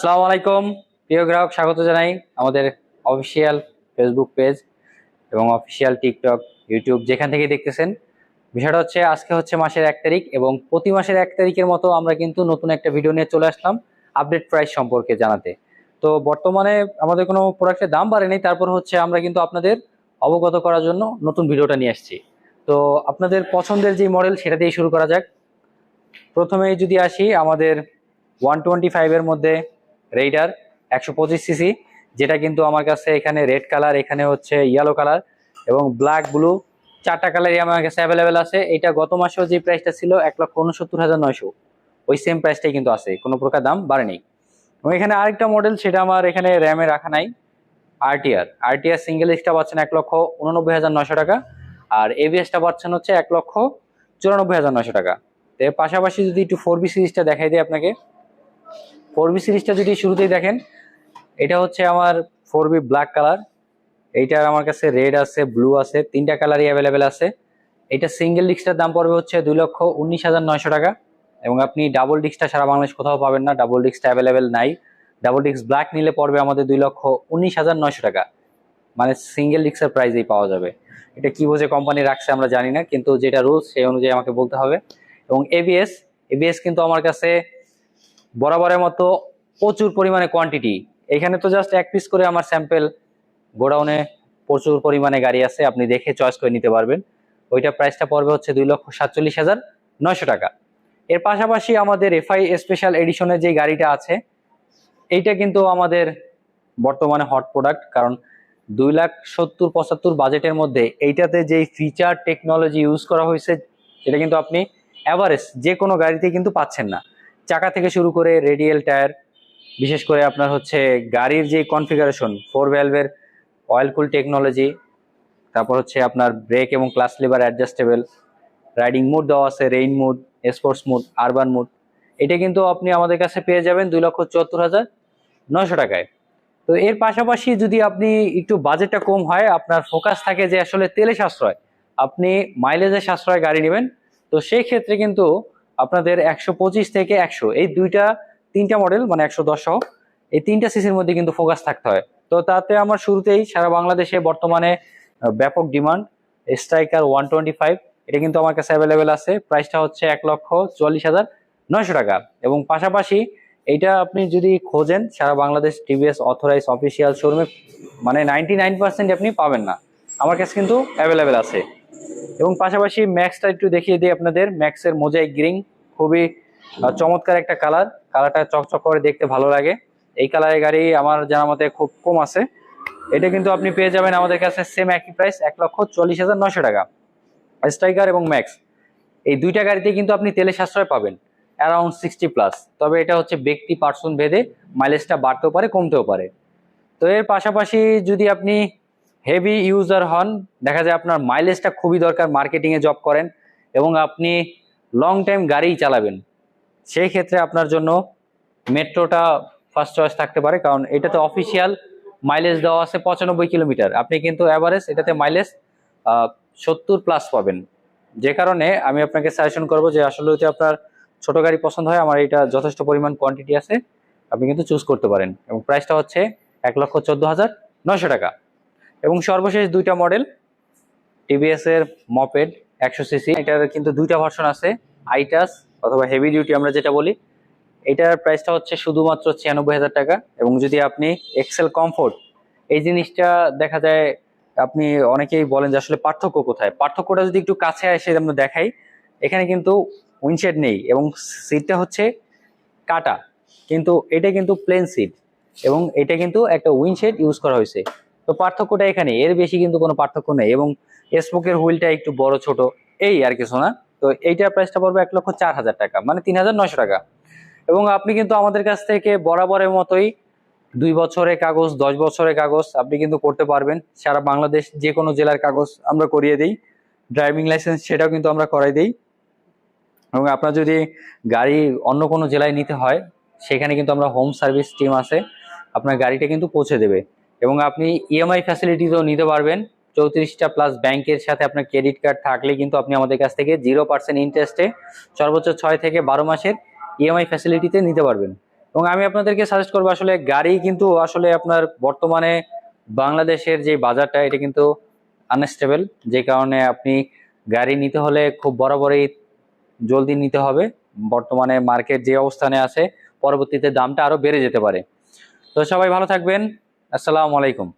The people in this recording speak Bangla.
আসসালামু আলাইকুম। প্রিয় গ্রাহক, স্বাগত জানাই আমাদের অফিসিয়াল ফেসবুক পেজ এবং অফিসিয়াল টিকটক, ইউটিউব, যেখান থেকে দেখতেছেন। বিষয়টা হচ্ছে, আজকে হচ্ছে মাসের এক তারিখ এবং প্রতি মাসের এক তারিখের মতো আমরা কিন্তু নতুন একটা ভিডিও নিয়ে চলে আসলাম আপডেট প্রাইস সম্পর্কে জানাতে। তো বর্তমানে আমাদের কোনো প্রোডাক্টের দাম বাড়েনি তারপর হচ্ছে আমরা কিন্তু আপনাদের অবগত করার জন্য নতুন ভিডিওটা নিয়ে আসছি। তো আপনাদের পছন্দের যে মডেল, সেটা দিয়ে শুরু করা যাক। প্রথমেই যদি আসি, আমাদের ওয়ান টোয়েন্টি ফাইভের মধ্যে রেইডার একশো পঁচিশ সিসি যেটা কিন্তু আমার কাছে এখানে রেড কালার এখানে হচ্ছে ইয়েলো কালার এবং ব্ল্যাক ব্লু চারটা কালারই আমার কাছে অ্যাভেলেবেল আছে। এটা গত মাসেও যে প্রাইসটা ছিল এক লক্ষ উনসত্তর হাজার নয়শো। ওই সেম প্রাইসটাই কিন্তু আছে, কোনো প্রকার দাম বাড়েনি। এবং এখানে আরেকটা মডেল সেটা আমার এখানে র্যামে রাখা নাই আরটিআর আরটিআর সিঙ্গেল এক্সটা পাচ্ছেন এক লক্ষ উননব্বই হাজার নয়শো টাকা আর এবিএসটা পাচ্ছেন হচ্ছে এক লক্ষ চুরানব্বই হাজার নয়শো টাকা। এর পাশাপাশি যদি একটু ফোর বি সিরিজটা দেখাই দিই আপনাকে ফোর বি সিরিজটা যদি শুরুতেই দেখেন, এটা হচ্ছে আমার ফোর বি ব্ল্যাক কালার। এইটার আমার কাছে রেড আছে, ব্লু আছে, তিনটা কালারই অ্যাভেলেবেল আছে। এটা সিঙ্গেল ডিস্কটার দাম পড়বে হচ্ছে দুই লক্ষ উনিশ হাজার নয়শো টাকা। এবং আপনি ডাবল ডিস্কটা সারা বাংলাদেশ কোথাও পাবেন না, ডাবল ডিস্কটা অ্যাভেলেবেল নাই। ডাবল ডিস্ক ব্ল্যাক নিলে পড়বে আমাদের দুই লক্ষ উনিশ হাজার নয়শো টাকা। মানে সিঙ্গেল ডিস্কের প্রাইসেই পাওয়া যাবে। এটা কি বোঝে কোম্পানি রাখছে আমরা জানি না, কিন্তু যেটা রুলস সেই অনুযায়ী আমাকে বলতে হবে। এবং এবিএস এবিএস কিন্তু আমার কাছে বরাবরের মতো প্রচুর পরিমাণে কোয়ান্টিটি এখানে তো জাস্ট এক পিস করে আমার স্যাম্পেল গোডাউনে প্রচুর পরিমাণে গাড়ি আছে, আপনি দেখে চয়েস করে নিতে পারবেন। ওইটা প্রাইসটা পড়বে হচ্ছে দুই লক্ষ সাতচল্লিশ হাজার নয়শো টাকা। এর পাশাপাশি আমাদের এফআই স্পেশাল এডিশনের যে গাড়িটা আছে, এইটা কিন্তু আমাদের বর্তমানে হট প্রোডাক্ট কারণ দুই লাখ সত্তর পঁচাত্তর বাজেটের মধ্যে এইটাতে যেই ফিচার টেকনোলজি ইউজ করা হয়েছে, সেটা কিন্তু আপনি অ্যাভারেজ যে কোনো গাড়িতে কিন্তু পাচ্ছেন না। চাকা থেকে শুরু করে রেডিয়াল টায়ার, বিশেষ করে আপনার হচ্ছে গাড়ির যে কনফিগারেশন, ফোর ভ্যালভের অয়েল কুল টেকনোলজি, তারপর হচ্ছে আপনার ব্রেক এবং clutch lever adjustable, riding mode দেওয়া আছে, rain mode, sports mode, urban mode. এটা কিন্তু আপনি আমাদের কাছে পেয়ে যাবেন দুই লক্ষ চুয়াত্তর হাজার নয়শো টাকায়। তো এর পাশাপাশি যদি আপনি একটু বাজেটটা কম হয়, আপনার ফোকাস থাকে যে আসলে তেলে সাশ্রয়, আপনি মাইলেজের সাশ্রয় গাড়ি নেবেন, তো সেই ক্ষেত্রে কিন্তু আপনাদের একশো পঁচিশ থেকে একশো। এই দুইটা, তিনটা মডেল মানে একশো দশ এই তিনটা সিসির মধ্যে কিন্তু ফোকাস থাকতে হয়। তো তাতে আমার শুরুতেই সারা বাংলাদেশে বর্তমানে ব্যাপক demand Stryker one twenty five এটা কিন্তু আমার কাছে অ্যাভেলেবেল আছে। প্রাইসটা হচ্ছে এক লক্ষ চুয়াল্লিশ হাজার নয়শো টাকা। এবং পাশাপাশি এইটা আপনি যদি খোঁজেন, সারা বাংলাদেশ টিভিএস অথরাইজ অফিসিয়াল শোরুমে মানে নাইনটি আপনি পাবেন না। আমার কাছে কিন্তু অ্যাভেলেবেল আছে। এবং পাশাপাশি ম্যাক্সটা একটু দেখিয়ে দিই আপনাদের। ম্যাক্সের মোজাইক গ্রিন, খুবই চমৎকার একটা কালার। কালারটা চকচক করে দেখতে ভালো লাগে। এই কালারের গাড়ি আমার জানা মতে খুব কম আছে। এটা কিন্তু আপনি পেয়ে যাবেন আমাদের কাছে সেম একই প্রাইস এক লক্ষ চল্লিশ হাজার নশো টাকা। স্ট্রাইকার এবং ম্যাক্স এই দুইটা গাড়িতে কিন্তু আপনি তেলে সাশ্রয় পাবেন। অ্যারাউন্ড সিক্সটি প্লাস তবে এটা হচ্ছে ব্যক্তি পার্সন ভেদে মাইলেজটা বাড়তেও পারে, কমতেও পারে। তো এর পাশাপাশি যদি আপনি হেভি ইউজার হন। দেখা যায় আপনার মাইলেজটা খুবই দরকার মার্কেটিংয়ে জব করেন এবং আপনি লং টাইম গাড়িই চালাবেন। সেই ক্ষেত্রে আপনার জন্য মেট্রোটা ফার্স্ট চয়েস থাকতে পারে কারণ এটাতে অফিসিয়াল মাইলেজ দেওয়া আছে পঁচানব্বই কিলোমিটার। আপনি কিন্তু অ্যাভারেজ এটাতে মাইলেজ সত্তর প্লাস পাবেন। যে কারণে আমি আপনাকে সাজেশন করব যে আসলে যদি আপনার ছোট গাড়ি পছন্দ হয়, আমার এটা যথেষ্ট পরিমাণ কোয়ান্টিটি আছে, আপনি কিন্তু চুজ করতে পারেন। এবং প্রাইসটা হচ্ছে এক লক্ষ চোদ্দ হাজার নয়শো টাকা। এবং সর্বশেষ দুইটা মডেল টিভিএস এর মপেড একশো সিসি এটার কিন্তু দুইটা ভার্সন আছে আইটাস অথবা হেভি ডিউটি আমরা যেটা বলি। এটার প্রাইসটা হচ্ছে শুধুমাত্র ছিয়ানব্বই হাজার টাকা এবং যদি আপনি এক্সেল কমফোর্ট এই জিনিসটা দেখা যায়, আপনি অনেকেই বলেন যে আসলে পার্থক্য কোথায়? পার্থক্যটা যদি একটু কাছে এসে আমরা দেখাই, এখানে কিন্তু উইন্ডশেড নেই এবং সিটটা হচ্ছে কাটা, কিন্তু এটা কিন্তু প্লেন সিট এবং এটা কিন্তু একটা উইন্ডশেড ইউজ করা হয়েছে। তো পার্থক্যটা এখানে এর বেশি কিন্তু কোনো পার্থক্য নেই এবং স্পোকের হুইলটা একটু বড় ছোট। এই আর কিছু না তো এইটার প্রাইসটা পড়বে এক লক্ষ চার হাজার টাকা মানে তিন হাজার নয়শো টাকা। এবং আপনি কিন্তু আমাদের কাছ থেকে বরাবরের মতোই দুই বছরের কাগজ, দশ বছরের কাগজ আপনি কিন্তু করতে পারবেন। সারা বাংলাদেশ যে কোনো জেলার কাগজ আমরা করিয়ে দিই। ড্রাইভিং লাইসেন্স সেটাও কিন্তু আমরা করাই দিই। এবং আপনার যদি গাড়ি অন্য কোনো জেলায় নিতে হয়, সেখানে কিন্তু আমরা হোম সার্ভিস টিম আছে। আপনার গাড়িটা কিন্তু পৌঁছে দেবে। এবং আপনি ইএমআই ফ্যাসিলিটিও নিতে পারবেন। চৌত্রিশটা প্লাস ব্যাংকের সাথে আপনার ক্রেডিট কার্ড থাকলে কিন্তু আপনি আমাদের কাছ থেকে জিরো পার্সেন্ট ইন্টারেস্টে সর্বোচ্চ ছয় থেকে বারো মাসের ইএমআই ফ্যাসিলিটিতে নিতে পারবেন। এবং আমি আপনাদেরকে সাজেস্ট করব, আসলে গাড়ি কিন্তু আসলে আপনার বর্তমানে বাংলাদেশের যে বাজারটা, এটা কিন্তু আনস্টেবল যে কারণে আপনি গাড়ি নিতে হলে খুব বরাবরই জলদি নিতে হবে। বর্তমানে মার্কেট যে অবস্থানে আছে, পরবর্তীতে দামটা আরও বেড়ে যেতে পারে। তো সবাই ভালো থাকবেন। আসসালামু আলাইকুম।